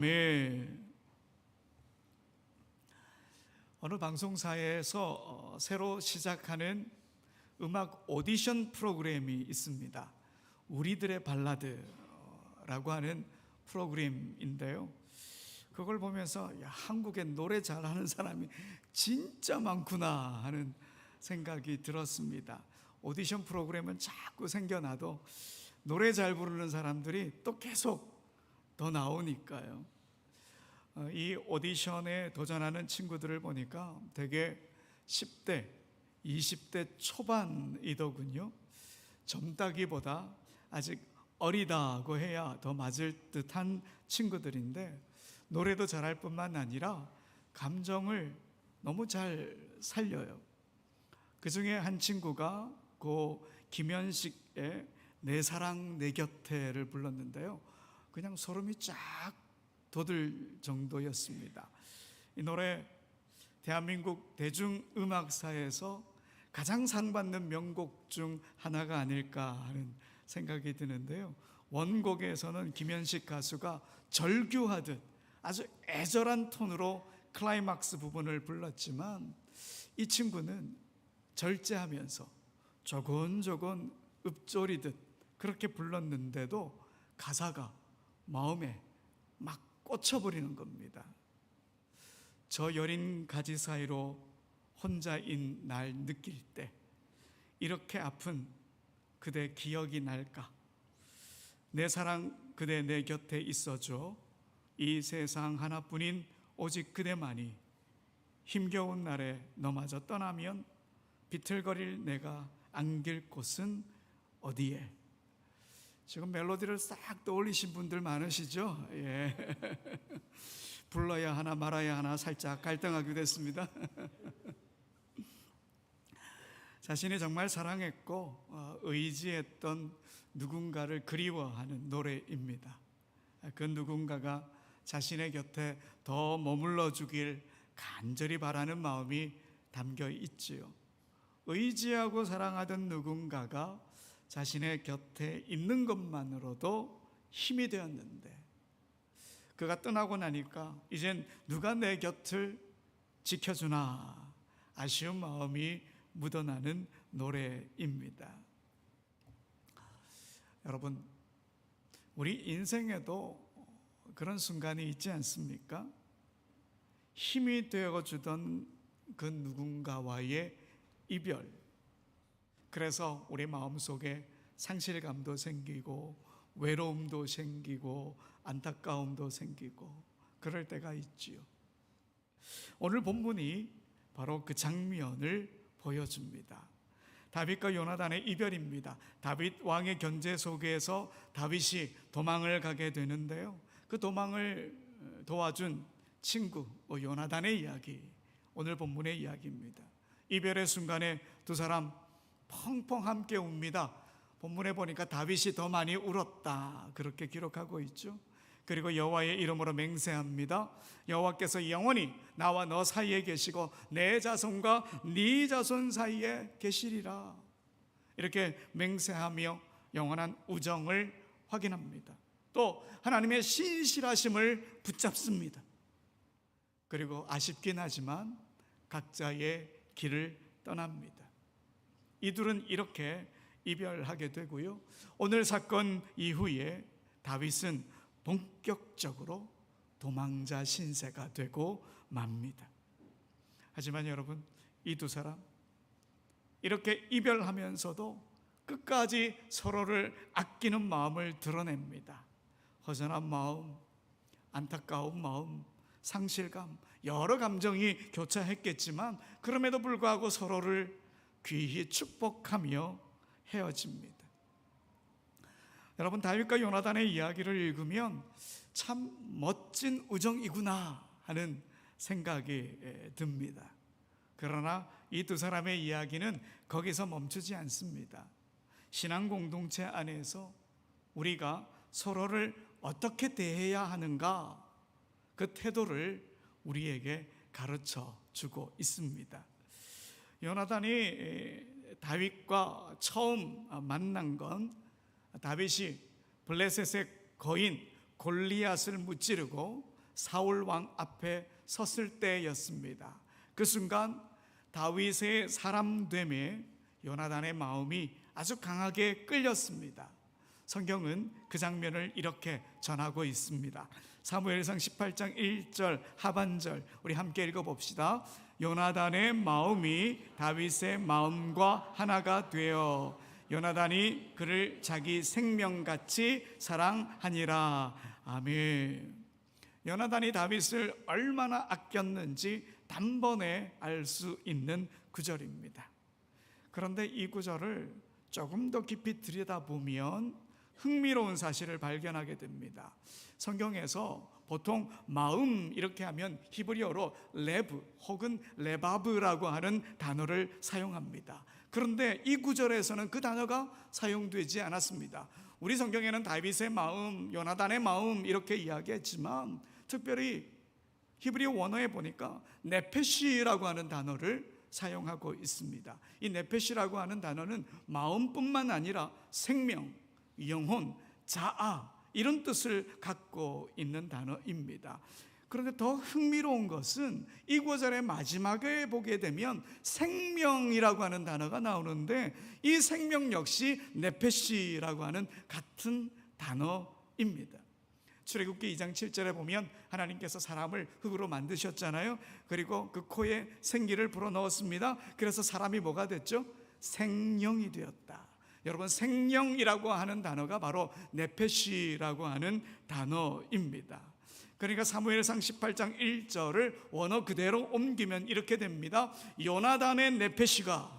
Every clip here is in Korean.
네. 어느 방송사에서 어, 새로 시작하는 음악 오디션 프로그램이 있습니다. 우리들의 발라드라고 하는 프로그램인데요. 그걸 보면서 야, 한국에 노래 잘하는 사람이 진짜 많구나 하는 생각이 들었습니다. 오디션 프로그램은 자꾸 생겨나도 노래 잘 부르는 사람들이 또 계속 더 나오니까요. 어, 이 오디션에 도전하는 친구들을 보니까 되게 10대, 20대 초반이더군요. 젊다기보다 아직 어리다고 해야 더 맞을 듯한 친구들인데 노래도 잘할 뿐만 아니라 감정을 너무 잘 살려요. 그 중에 한 친구가 고 김현식의 내 사랑 내 곁에를 불렀는데요. 그냥 소름이 쫙 돋을 정도였습니다. 이 노래 대한민국 대중음악사에서 가장 상받는 명곡 중 하나가 아닐까 하는 생각이 드는데요. 원곡에서는 김현식 가수가 절규하듯 아주 애절한 톤으로 클라이막스 부분을 불렀지만 이 친구는 절제하면서 조곤조곤 읊조리듯 그렇게 불렀는데도 가사가 마음에 막 꽂혀버리는 겁니다. 저 여린 가지 사이로 혼자인 날 느낄 때 이렇게 아픈 그대 기억이 날까? 내 사랑 그대 내 곁에 있어줘. 이 세상 하나뿐인 오직 그대만이 힘겨운 날에 너마저 떠나면 비틀거릴 내가 안길 곳은 어디에? 지금 멜로디를 싹 떠올리신 분들 많으시죠? 예. 불러야 하나 말아야 하나 살짝 갈등하게 됐습니다. 자신이 정말 사랑했고 어, 의지했던 누군가를 그리워하는 노래입니다. 그 누군가가 자신의 곁에 더 머물러 주길 간절히 바라는 마음이 담겨 있지요. 의지하고 사랑하던 누군가가 자신의 곁에 있는 것만으로도 힘이 되었는데 그가 떠나고 나니까 이젠 누가 내 곁을 지켜주나 아쉬운 마음이 묻어나는 노래입니다. 여러분, 우리 인생에도 그런 순간이 있지 않습니까? 힘이 되어 주던 그 누군가와의 이별. 그래서 우리 마음속에 상실감도 생기고 외로움도 생기고 안타까움도 생기고 그럴 때가 있지요. 오늘 본문이 바로 그 장면을 보여줍니다. 다윗과 요나단의 이별입니다. 다윗 왕의 견제 속에서 다윗이 도망을 가게 되는데요. 그 도망을 도와준 친구 요나단의 이야기, 오늘 본문의 이야기입니다. 이별의 순간에 두 사람 펑펑 함께 웁니다. 본문에 보니까 다윗이 더 많이 울었다. 그렇게 기록하고 있죠. 그리고 여호와의 이름으로 맹세합니다. 여호와께서 영원히 나와 너 사이에 계시고 내 자손과 네 자손 사이에 계시리라. 이렇게 맹세하며 영원한 우정을 확인합니다. 또 하나님의 신실하심을 붙잡습니다. 그리고 아쉽긴 하지만 각자의 길을 떠납니다. 이들은 이렇게 이별하게 되고요. 오늘 사건 이후에 다윗은 본격적으로 도망자 신세가 되고 맙니다. 하지만 여러분, 이 두 사람 이렇게 이별하면서도 끝까지 서로를 아끼는 마음을 드러냅니다. 허전한 마음, 안타까운 마음, 상실감, 여러 감정이 교차했겠지만 그럼에도 불구하고 서로를 귀히 축복하며 헤어집니다. 여러분 다윗과 요나단의 이야기를 읽으면 참 멋진 우정이구나 하는 생각이 듭니다. 그러나 이 두 사람의 이야기는 거기서 멈추지 않습니다. 신앙 공동체 안에서 우리가 서로를 어떻게 대해야 하는가 그 태도를 우리에게 가르쳐 주고 있습니다. 요나단이 다윗과 처음 만난 건 다윗이 블레셋의 거인 골리앗을 무찌르고 사울 왕 앞에 섰을 때였습니다. 그 순간 다윗의 사람 됨에 요나단의 마음이 아주 강하게 끌렸습니다. 성경은 그 장면을 이렇게 전하고 있습니다. 사무엘상 18장 1절 하반절 우리 함께 읽어 봅시다. 요나단의 마음이 다윗의 마음과 하나가 되어 요나단이 그를 자기 생명같이 사랑하니라. 아멘. 요나단이 다윗을 얼마나 아꼈는지 단번에 알 수 있는 구절입니다. 그런데 이 구절을 조금 더 깊이 들여다보면 흥미로운 사실을 발견하게 됩니다. 성경에서 보통 마음 이렇게 하면 히브리어로 레브 혹은 레바브라고 하는 단어를 사용합니다. 그런데 이 구절에서는 그 단어가 사용되지 않았습니다. 우리 성경에는 다윗의 마음, 요나단의 마음 이렇게 이야기했지만 특별히 히브리어 원어에 보니까 네페시라고 하는 단어를 사용하고 있습니다. 이 네페시라고 하는 단어는 마음뿐만 아니라 생명, 영혼, 자아 이런 뜻을 갖고 있는 단어입니다. 그런데 더 흥미로운 것은 이 구절의 마지막에 보게 되면 생명이라고 하는 단어가 나오는데 이 생명 역시 네페시라고 하는 같은 단어입니다. 출애굽기 2장 7절에 보면 하나님께서 사람을 흙으로 만드셨잖아요. 그리고 그 코에 생기를 불어 넣었습니다. 그래서 사람이 뭐가 됐죠? 생명이 되었다. 여러분 생명이라고 하는 단어가 바로 네페시라고 하는 단어입니다. 그러니까 사무엘상 18장 1절을 원어 그대로 옮기면 이렇게 됩니다. 요나단의 네페시가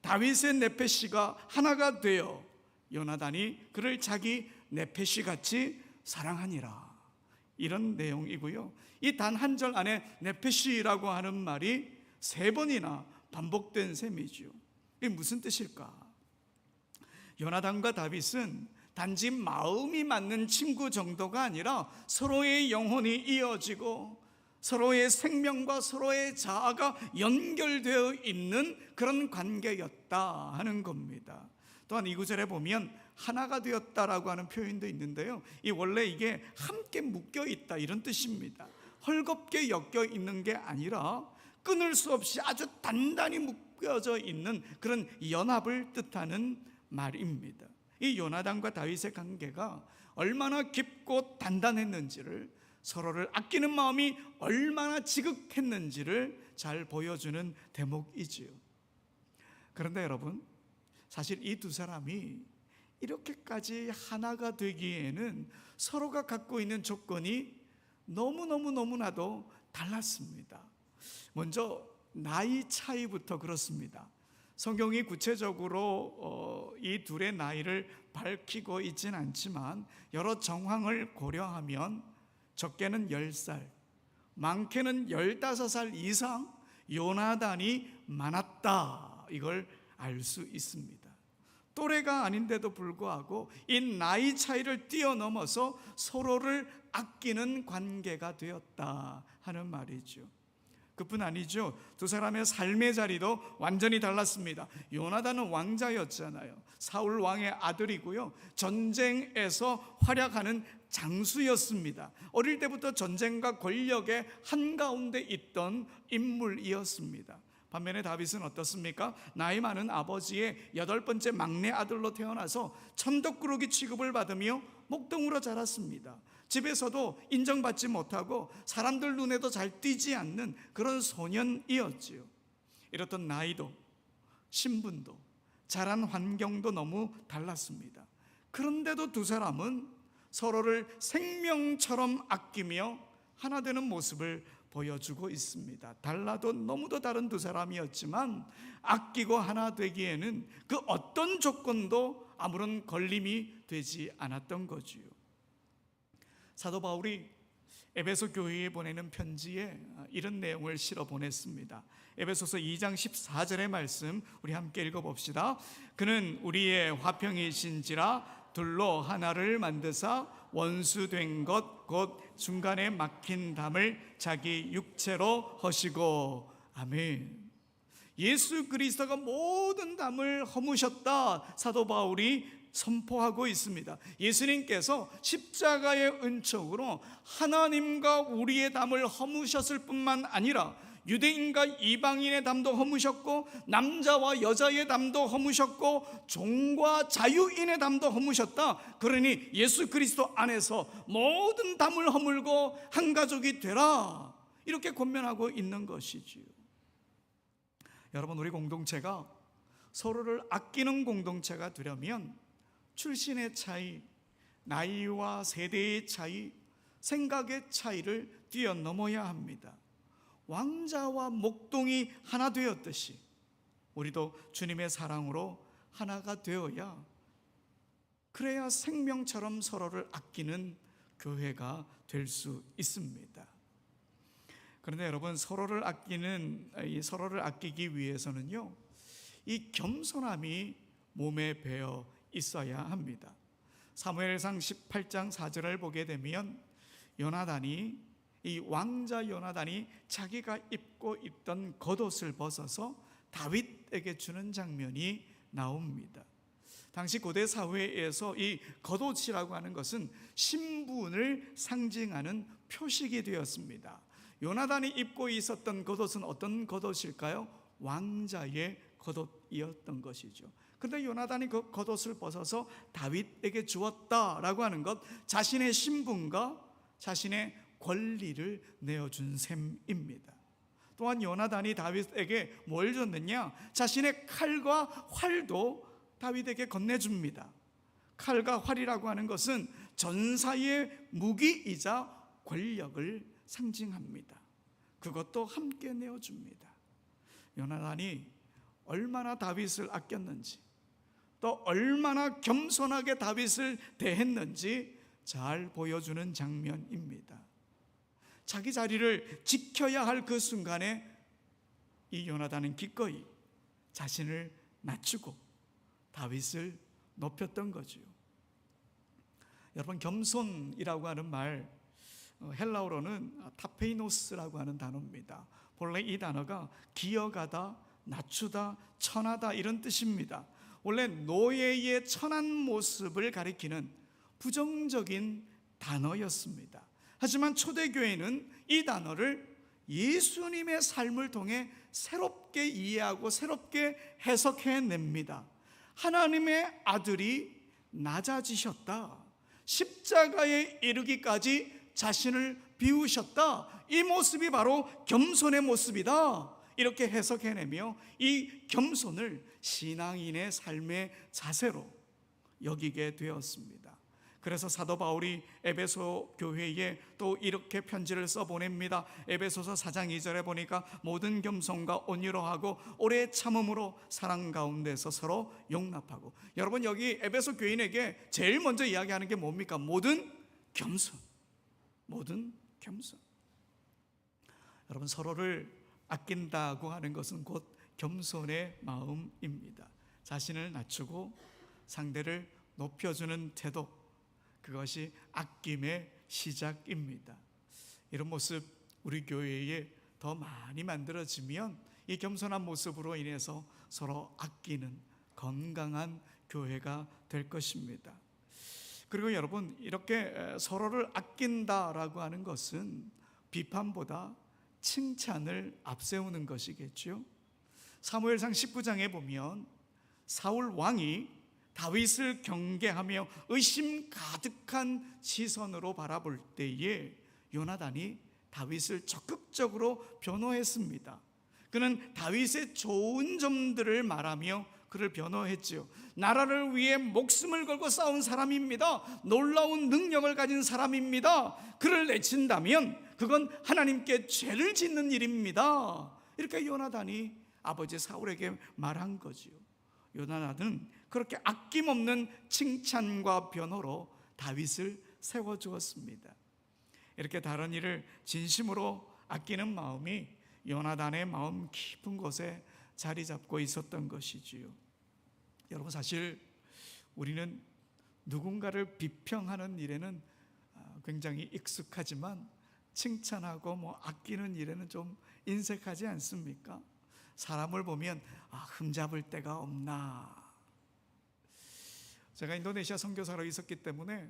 다윗의 네페시가 하나가 되어 요나단이 그를 자기 네페시 같이 사랑하니라. 이런 내용이고요. 이 단 한 절 안에 네페시라고 하는 말이 세 번이나 반복된 셈이죠. 이게 무슨 뜻일까? 요나단과 다윗은 단지 마음이 맞는 친구 정도가 아니라 서로의 영혼이 이어지고 서로의 생명과 서로의 자아가 연결되어 있는 그런 관계였다 하는 겁니다. 또한 이 구절에 보면 하나가 되었다라고 하는 표현도 있는데요. 이 원래 이게 함께 묶여 있다 이런 뜻입니다. 헐겁게 엮여 있는 게 아니라 끊을 수 없이 아주 단단히 묶여져 있는 그런 연합을 뜻하는 말입니다. 이 요나단과 다윗의 관계가 얼마나 깊고 단단했는지를 서로를 아끼는 마음이 얼마나 지극했는지를 잘 보여주는 대목이지요. 그런데 여러분, 사실 이 두 사람이 이렇게까지 하나가 되기에는 서로가 갖고 있는 조건이 너무너무너무나도 달랐습니다. 먼저 나이 차이부터 그렇습니다. 성경이 구체적으로 어, 이 둘의 나이를 밝히고 있지는 않지만 여러 정황을 고려하면 적게는 10살, 많게는 15살 이상 요나단이 많았다. 이걸 알 수 있습니다. 또래가 아닌데도 불구하고 이 나이 차이를 뛰어넘어서 서로를 아끼는 관계가 되었다 하는 말이죠. 그뿐 아니죠. 두 사람의 삶의 자리도 완전히 달랐습니다. 요나단은 왕자였잖아요. 사울 왕의 아들이고요. 전쟁에서 활약하는 장수였습니다. 어릴 때부터 전쟁과 권력의 한가운데 있던 인물이었습니다. 반면에 다윗은 어떻습니까? 나이 많은 아버지의 여덟 번째 막내 아들로 태어나서 천덕꾸러기 취급을 받으며 목동으로 자랐습니다. 집에서도 인정받지 못하고 사람들 눈에도 잘 띄지 않는 그런 소년이었지요. 이렇던 나이도 신분도 자란 환경도 너무 달랐습니다. 그런데도 두 사람은 서로를 생명처럼 아끼며 하나 되는 모습을 보여주고 있습니다. 달라도 너무도 다른 두 사람이었지만 아끼고 하나 되기에는 그 어떤 조건도 아무런 걸림이 되지 않았던 거지요. 사도 바울이 에베소 교회에 보내는 편지에 이런 내용을 실어 보냈습니다. 에베소서 2장 14절의 말씀 우리 함께 읽어 봅시다. 그는 우리의 화평이신지라 둘로 하나를 만드사 원수된 것 곧 중간에 막힌 담을 자기 육체로 허시고 아멘. 예수 그리스도가 모든 담을 허무셨다. 사도 바울이 선포하고 있습니다. 예수님께서 십자가의 은총으로 하나님과 우리의 담을 허무셨을 뿐만 아니라 유대인과 이방인의 담도 허무셨고 남자와 여자의 담도 허무셨고 종과 자유인의 담도 허무셨다. 그러니 예수 그리스도 안에서 모든 담을 허물고 한 가족이 되라. 이렇게 권면하고 있는 것이지요. 여러분 우리 공동체가 서로를 아끼는 공동체가 되려면 출신의 차이, 나이와 세대의 차이, 생각의 차이를 뛰어넘어야 합니다. 왕자와 목동이 하나 되었듯이 우리도 주님의 사랑으로 하나가 되어야 그래야 생명처럼 서로를 아끼는 교회가 될 수 있습니다. 그런데 여러분 서로를 아끼는 이 서로를 아끼기 위해서는요. 이 겸손함이 몸에 배어 있어야 합니다. 사무엘상 18장 4절을 보게 되면 요나단이 이 왕자 요나단이 자기가 입고 있던 겉옷을 벗어서 다윗에게 주는 장면이 나옵니다. 당시 고대 사회에서 이 겉옷이라고 하는 것은 신분을 상징하는 표식이 되었습니다. 요나단이 입고 있었던 겉옷은 어떤 겉옷일까요? 왕자의 겉옷이었던 것이죠. 그런데 요나단이 그 겉옷을 벗어서 다윗에게 주었다라고 하는 것 자신의 신분과 자신의 권리를 내어준 셈입니다. 또한 요나단이 다윗에게 뭘 줬느냐? 자신의 칼과 활도 다윗에게 건네줍니다. 칼과 활이라고 하는 것은 전사의 무기이자 권력을 상징합니다. 그것도 함께 내어줍니다. 요나단이 얼마나 다윗을 아꼈는지 또 얼마나 겸손하게 다윗을 대했는지 잘 보여주는 장면입니다. 자기 자리를 지켜야 할 그 순간에 이 요나단은 기꺼이 자신을 낮추고 다윗을 높였던 거지요. 여러분 겸손이라고 하는 말 어, 헬라어로는 타페이노스라고 하는 단어입니다. 본래 이 단어가 기어가다, 낮추다, 천하다 이런 뜻입니다. 원래 노예의 천한 모습을 가리키는 부정적인 단어였습니다. 하지만 초대교회는 이 단어를 예수님의 삶을 통해 새롭게 이해하고 새롭게 해석해냅니다. 하나님의 아들이 낮아지셨다. 십자가에 이르기까지 자신을 비우셨다. 이 모습이 바로 겸손의 모습이다. 이렇게 해석해내며 이 겸손을 신앙인의 삶의 자세로 여기게 되었습니다. 그래서 사도 바울이 에베소 교회에 또 이렇게 편지를 써 보냅니다. 에베소서 4장 2절에 보니까 모든 겸손과 온유로 하고 오래 참음으로 사랑 가운데서 서로 용납하고 여러분 여기 에베소 교인에게 제일 먼저 이야기하는 게 뭡니까? 모든 겸손. 모든 겸손. 여러분 서로를 아낀다고 하는 것은 곧 겸손의 마음입니다. 자신을 낮추고 상대를 높여주는 태도 그것이 아낌의 시작입니다. 이런 모습 우리 교회에 더 많이 만들어지면 이 겸손한 모습으로 인해서 서로 아끼는 건강한 교회가 될 것입니다. 그리고 여러분 이렇게 서로를 아낀다라고 하는 것은 비판보다 칭찬을 앞세우는 것이겠죠. 사무엘상 19장에 보면 사울 왕이 다윗을 경계하며 의심 가득한 시선으로 바라볼 때에 요나단이 다윗을 적극적으로 변호했습니다. 그는 다윗의 좋은 점들을 말하며 그를 변호했지요. 나라를 위해 목숨을 걸고 싸운 사람입니다. 놀라운 능력을 가진 사람입니다. 그를 내친다면 그건 하나님께 죄를 짓는 일입니다. 이렇게 요나단이 아버지 사울에게 말한 거지요. 요나단은 그렇게 아낌없는 칭찬과 변호로 다윗을 세워 주었습니다. 이렇게 다른 일을 진심으로 아끼는 마음이 요나단의 마음 깊은 곳에 자리 잡고 있었던 것이지요. 여러분 사실 우리는 누군가를 비평하는 일에는 아, 굉장히 익숙하지만 칭찬하고 뭐 아끼는 일에는 좀 인색하지 않습니까? 사람을 보면 아, 흠잡을 데가 없나 제가 인도네시아 선교사로 있었기 때문에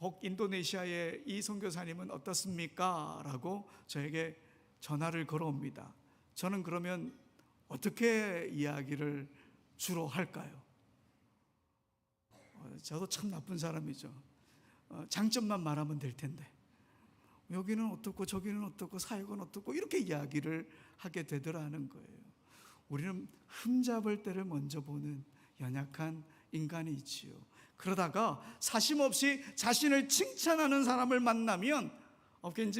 혹 인도네시아의 이 선교사님은 어떻습니까? 라고 저에게 전화를 걸어옵니다. 저는 그러면 어떻게 이야기를 주로 할까요? 어, 저도 참 나쁜 사람이죠. 어, 장점만 말하면 될 텐데 여기는 어떻고 저기는 어떻고 사역은 어떻고 이렇게 이야기를 하게 되더라는 거예요. 우리는 흠잡을 때를 먼저 보는 연약한 인간이 있지요. 그러다가 사심 없이 자신을 칭찬하는 사람을 만나면 어, 괜히,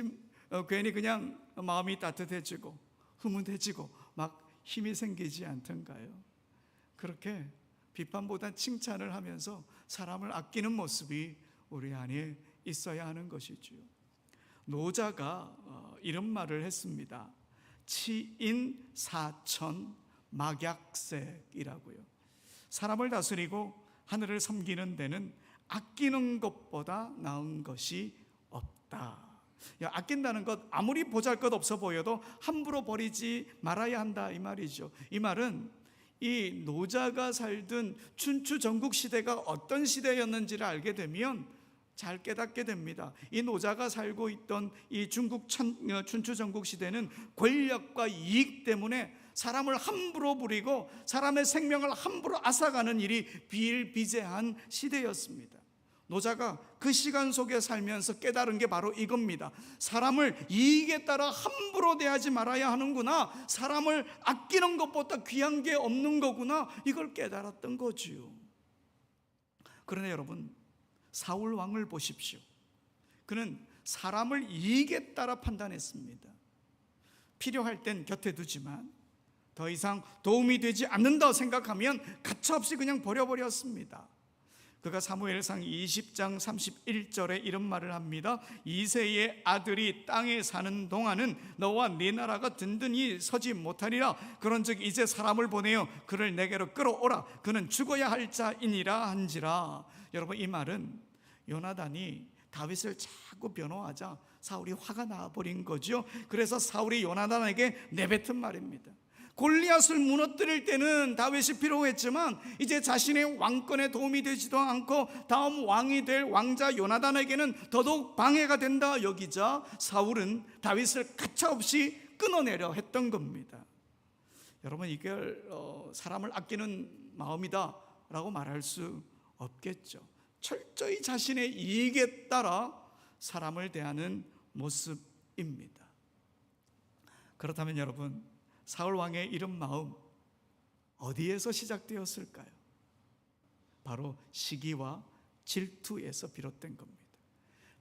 어, 괜히 그냥 마음이 따뜻해지고 흐뭇해지고 막 힘이 생기지 않던가요? 그렇게 비판보다 칭찬을 하면서 사람을 아끼는 모습이 우리 안에 있어야 하는 것이지요. 노자가 어, 이런 말을 했습니다. 치인 사천 막약색이라고요. 사람을 다스리고 하늘을 섬기는 데는 아끼는 것보다 나은 것이 없다. 야, 아낀다는 것 아무리 보잘 것 없어 보여도 함부로 버리지 말아야 한다 이 말이죠. 이 말은 이 노자가 살던 춘추 전국 시대가 어떤 시대였는지를 알게 되면 잘 깨닫게 됩니다. 이 노자가 살고 있던 이 중국 천, 어, 춘추 전국 시대는 권력과 이익 때문에 사람을 함부로 부리고 사람의 생명을 함부로 앗아가는 일이 비일비재한 시대였습니다. 노자가 그 시간 속에 살면서 깨달은 게 바로 이겁니다. 사람을 이익에 따라 함부로 대하지 말아야 하는구나. 사람을 아끼는 것보다 귀한 게 없는 거구나. 이걸 깨달았던 거지요. 그러나 여러분, 사울 왕을 보십시오. 그는 사람을 이익에 따라 판단했습니다. 필요할 땐 곁에 두지만 더 이상 도움이 되지 않는다 생각하면 가차없이 그냥 버려버렸습니다. 그가 사무엘상 20장 31절에 이런 말을 합니다. 이세의 아들이 땅에 사는 동안은 너와 네 나라가 든든히 서지 못하리라. 그런즉 이제 사람을 보내어 그를 내게로 끌어오라. 그는 죽어야 할 자이니라 한지라. 여러분 이 말은 요나단이 다윗을 자꾸 변호하자 사울이 화가 나 버린 거죠. 그래서 사울이 요나단에게 내뱉은 말입니다. 골리앗을 무너뜨릴 때는 다윗이 필요했지만 이제 자신의 왕권에 도움이 되지도 않고 다음 왕이 될 왕자 요나단에게는 더더욱 방해가 된다 여기자 사울은 다윗을 가차없이 끊어내려 했던 겁니다. 여러분 이걸 어, 사람을 아끼는 마음이다라고 말할 수 없겠죠. 철저히 자신의 이익에 따라 사람을 대하는 모습입니다. 그렇다면 여러분 사울 왕의 이런 마음 어디에서 시작되었을까요? 바로 시기와 질투에서 비롯된 겁니다.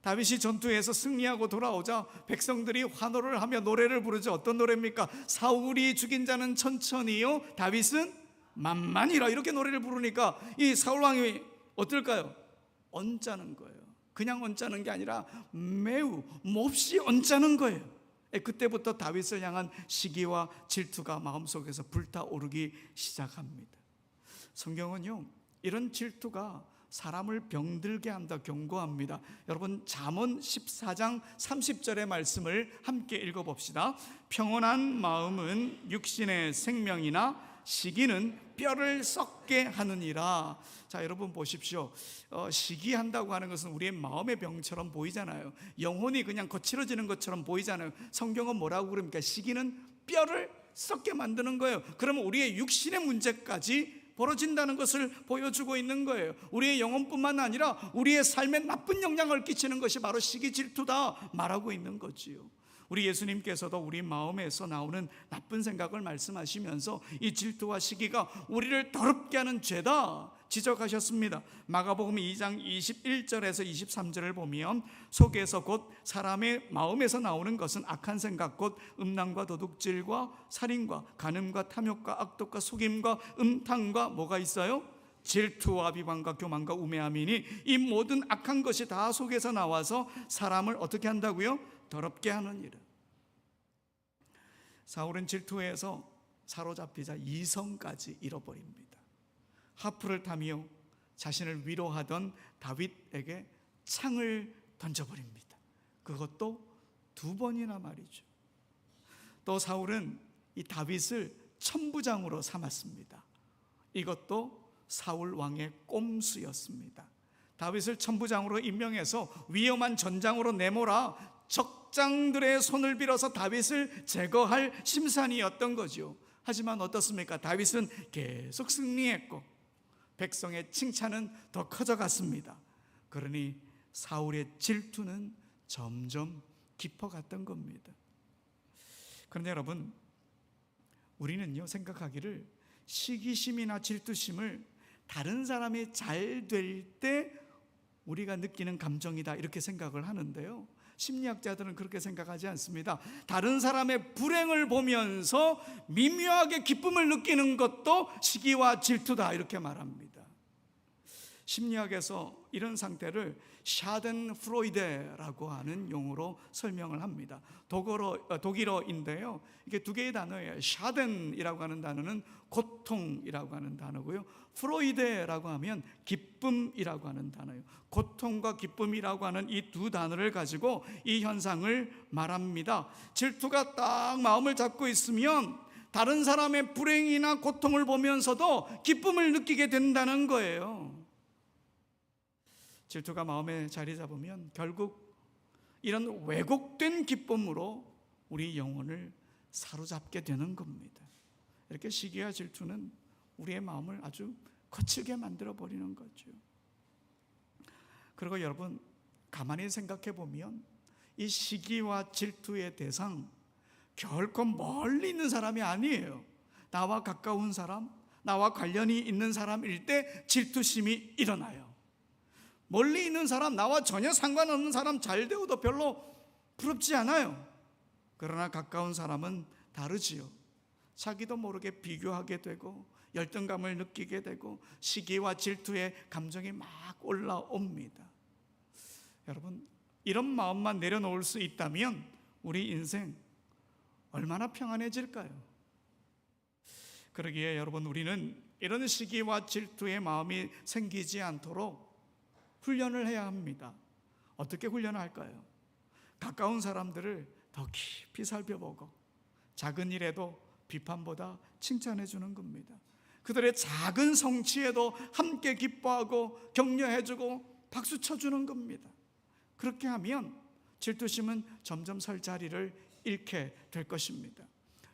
다윗이 전투에서 승리하고 돌아오자 백성들이 환호를 하며 노래를 부르죠. 어떤 노래입니까? 사울이 죽인 자는 천천히요, 다윗은 만만이라 이렇게 노래를 부르니까 이 사울 왕이 어떨까요? 언짢은 거예요. 그냥 언짢은 게 아니라 매우 몹시 언짢은 거예요. 예, 그때부터 다윗을 향한 시기와 질투가 마음속에서 불타오르기 시작합니다. 성경은요, 이런 질투가 사람을 병들게 한다 경고합니다. 여러분 잠언 14장 30절의 말씀을 함께 읽어 봅시다. 평온한 마음은 육신의 생명이나 시기는 뼈를 썩게 하느니라. 자, 여러분 보십시오. 어, 시기한다고 하는 것은 우리의 마음의 병처럼 보이잖아요. 영혼이 그냥 거칠어지는 것처럼 보이잖아요. 성경은 뭐라고 그럽니까? 시기는 뼈를 썩게 만드는 거예요. 그러면 우리의 육신의 문제까지 벌어진다는 것을 보여주고 있는 거예요. 우리의 영혼뿐만 아니라 우리의 삶에 나쁜 영향을 끼치는 것이 바로 시기 질투다 말하고 있는 거지요. 우리 예수님께서도 우리 마음에서 나오는 나쁜 생각을 말씀하시면서 이 질투와 시기가 우리를 더럽게 하는 죄다 지적하셨습니다. 마가복음 2장 21절에서 23절을 보면 속에서 곧 사람의 마음에서 나오는 것은 악한 생각 곧 음란과 도둑질과 살인과 간음과 탐욕과 악독과 속임과 음탕과 뭐가 있어요? 질투와 비방과 교만과 우매함이니 이 모든 악한 것이 다 속에서 나와서 사람을 어떻게 한다고요? 더럽게 하는 일은 사울은 질투에서 사로잡히자 이성까지 잃어버립니다. 하프를 타며 자신을 위로하던 다윗에게 창을 던져버립니다. 그것도 두 번이나 말이죠. 또 사울은 이 다윗을 천부장으로 삼았습니다. 이것도 사울 왕의 꼼수였습니다. 다윗을 천부장으로 임명해서 위험한 전장으로 내몰아 적 장들의 손을 빌어서 다윗을 제거할 심산이었던 거죠. 하지만 어떻습니까? 다윗은 계속 승리했고 백성의 칭찬은 더 커져갔습니다. 그러니 사울의 질투는 점점 깊어갔던 겁니다. 그런데 여러분, 우리는요 생각하기를 시기심이나 질투심을 다른 사람이 잘 될 때 우리가 느끼는 감정이다 이렇게 생각을 하는데요. 심리학자들은 그렇게 생각하지 않습니다. 다른 사람의 불행을 보면서 미묘하게 기쁨을 느끼는 것도 시기와 질투다 이렇게 말합니다. 심리학에서 이런 상태를 샤덴 프로이데라고 하는 용어로 설명을 합니다. 독어로, 어, 독일어인데요. 이게 두 개의 단어예요. 샤덴이라고 하는 단어는 고통이라고 하는 단어고요. 프로이데라고 하면 기쁨이라고 하는 단어예요. 고통과 기쁨이라고 하는 이 두 단어를 가지고 이 현상을 말합니다. 질투가 딱 마음을 잡고 있으면 다른 사람의 불행이나 고통을 보면서도 기쁨을 느끼게 된다는 거예요. 질투가 마음에 자리 잡으면 결국 이런 왜곡된 기쁨으로 우리 영혼을 사로잡게 되는 겁니다. 이렇게 시기와 질투는 우리의 마음을 아주 거칠게 만들어 버리는 거죠. 그리고 여러분 가만히 생각해 보면 이 시기와 질투의 대상 결코 멀리 있는 사람이 아니에요. 나와 가까운 사람, 나와 관련이 있는 사람일 때 질투심이 일어나요. 멀리 있는 사람, 나와 전혀 상관없는 사람 잘 되어도 별로 부럽지 않아요. 그러나 가까운 사람은 다르지요. 자기도 모르게 비교하게 되고 열등감을 느끼게 되고 시기와 질투의 감정이 막 올라옵니다. 여러분, 이런 마음만 내려놓을 수 있다면 우리 인생 얼마나 평안해질까요? 그러기에 여러분 우리는 이런 시기와 질투의 마음이 생기지 않도록 훈련을 해야 합니다. 어떻게 훈련할까요? 가까운 사람들을 더 깊이 살펴보고 작은 일에도 비판보다 칭찬해 주는 겁니다. 그들의 작은 성취에도 함께 기뻐하고 격려해 주고 박수 쳐 주는 겁니다. 그렇게 하면 질투심은 점점 설 자리를 잃게 될 것입니다.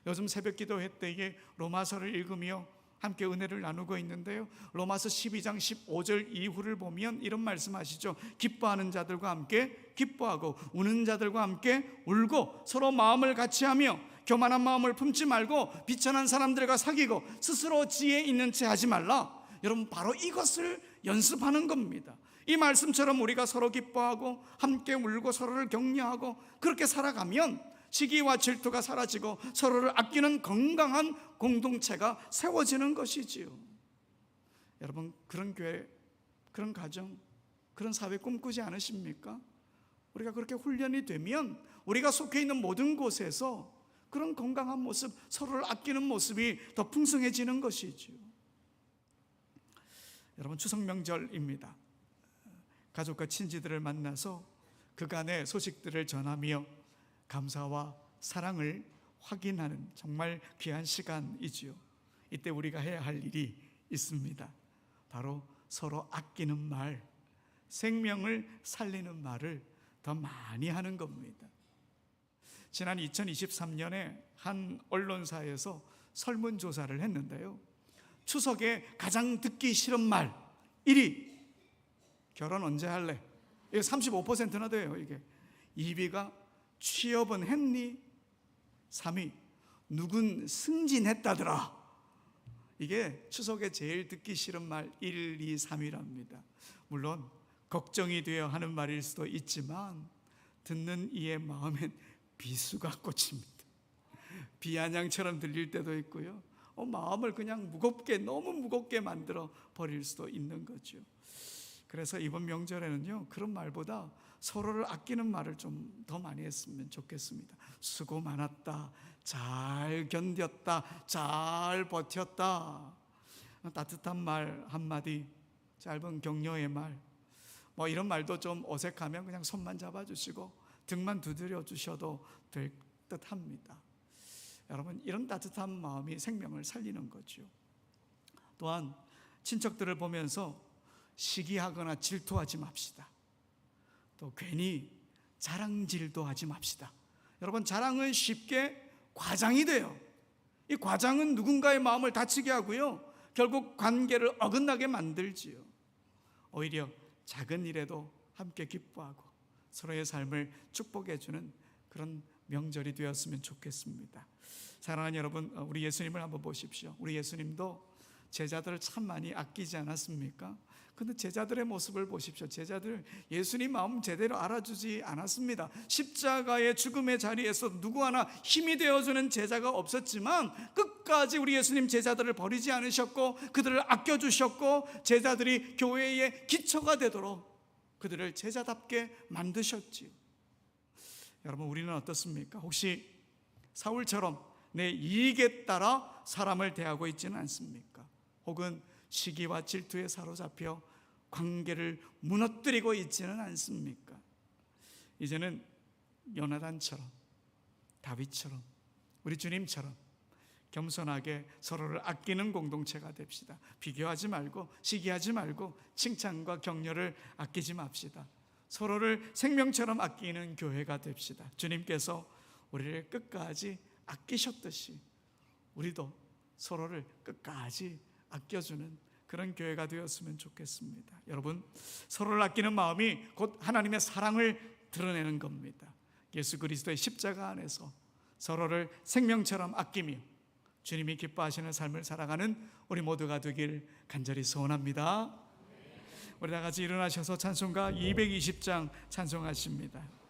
요즘 새벽 기도회 때에 로마서를 읽으며 함께 은혜를 나누고 있는데요. 로마서 12장 15절 이후를 보면 이런 말씀하시죠. 기뻐하는 자들과 함께 기뻐하고 우는 자들과 함께 울고 서로 마음을 같이 하며 교만한 마음을 품지 말고 비천한 사람들과 사귀고 스스로 지혜 있는 채 하지 말라. 여러분 바로 이것을 연습하는 겁니다. 이 말씀처럼 우리가 서로 기뻐하고 함께 울고 서로를 격려하고 그렇게 살아가면 시기와 질투가 사라지고 서로를 아끼는 건강한 공동체가 세워지는 것이지요. 여러분 그런 교회, 그런 가정, 그런 사회 꿈꾸지 않으십니까? 우리가 그렇게 훈련이 되면 우리가 속해 있는 모든 곳에서 그런 건강한 모습, 서로를 아끼는 모습이 더 풍성해지는 것이지요. 여러분 추석 명절입니다. 가족과 친지들을 만나서 그간의 소식들을 전하며 감사와 사랑을 확인하는 정말 귀한 시간이지요. 이때 우리가 해야 할 일이 있습니다. 바로 서로 아끼는 말, 생명을 살리는 말을 더 많이 하는 겁니다. 지난 2023년에 한 언론사에서 설문조사를 했는데요. 추석에 가장 듣기 싫은 말 1위 결혼 언제 할래? 이게 35%나 돼요, 이게. 2위가 취업은 했니? 3위 누군 승진했다더라. 이게 추석에 제일 듣기 싫은 말 1, 2, 3위랍니다. 물론 걱정이 되어 하는 말일 수도 있지만 듣는 이의 마음엔 비수가 꽂힙니다. 비아냥처럼 들릴 때도 있고요. 어, 마음을 그냥 무겁게 너무 무겁게 만들어 버릴 수도 있는 거죠. 그래서 이번 명절에는요 그런 말보다 서로를 아끼는 말을 좀 더 많이 했으면 좋겠습니다. 수고 많았다, 잘 견뎠다, 잘 버텼다. 따뜻한 말 한마디, 짧은 격려의 말, 뭐 이런 말도 좀 어색하면 그냥 손만 잡아주시고 등만 두드려 주셔도 될 듯 합니다. 여러분 이런 따뜻한 마음이 생명을 살리는 거죠. 또한 친척들을 보면서 시기하거나 질투하지 맙시다. 또 괜히 자랑질도 하지 맙시다. 여러분 자랑은 쉽게 과장이 돼요. 이 과장은 누군가의 마음을 다치게 하고요. 결국 관계를 어긋나게 만들지요. 오히려 작은 일에도 함께 기뻐하고 서로의 삶을 축복해 주는 그런 명절이 되었으면 좋겠습니다. 사랑하는 여러분, 어, 우리 예수님을 한번 보십시오. 우리 예수님도 제자들을 참 많이 아끼지 않았습니까? 근데 제자들의 모습을 보십시오. 제자들 예수님 마음 제대로 알아주지 않았습니다. 십자가의 죽음의 자리에서 누구 하나 힘이 되어주는 제자가 없었지만 끝까지 우리 예수님 제자들을 버리지 않으셨고 그들을 아껴주셨고 제자들이 교회의 기초가 되도록 그들을 제자답게 만드셨지요. 여러분 우리는 어떻습니까? 혹시 사울처럼 내 이익에 따라 사람을 대하고 있지는 않습니까? 혹은 시기와 질투에 사로잡혀 관계를 무너뜨리고 있지는 않습니까? 이제는 요나단처럼 다윗처럼 우리 주님처럼 겸손하게 서로를 아끼는 공동체가 됩시다. 비교하지 말고 시기하지 말고 칭찬과 격려를 아끼지 맙시다. 서로를 생명처럼 아끼는 교회가 됩시다. 주님께서 우리를 끝까지 아끼셨듯이 우리도 서로를 끝까지 아껴주는 그런 교회가 되었으면 좋겠습니다. 여러분, 서로를 아끼는 마음이 곧 하나님의 사랑을 드러내는 겁니다. 예수 그리스도의 십자가 안에서 서로를 생명처럼 아끼며 주님이 기뻐하시는 삶을 살아가는 우리 모두가 되길 간절히 소원합니다. 우리 다 같이 일어나셔서 찬송가 220장 찬송하십니다.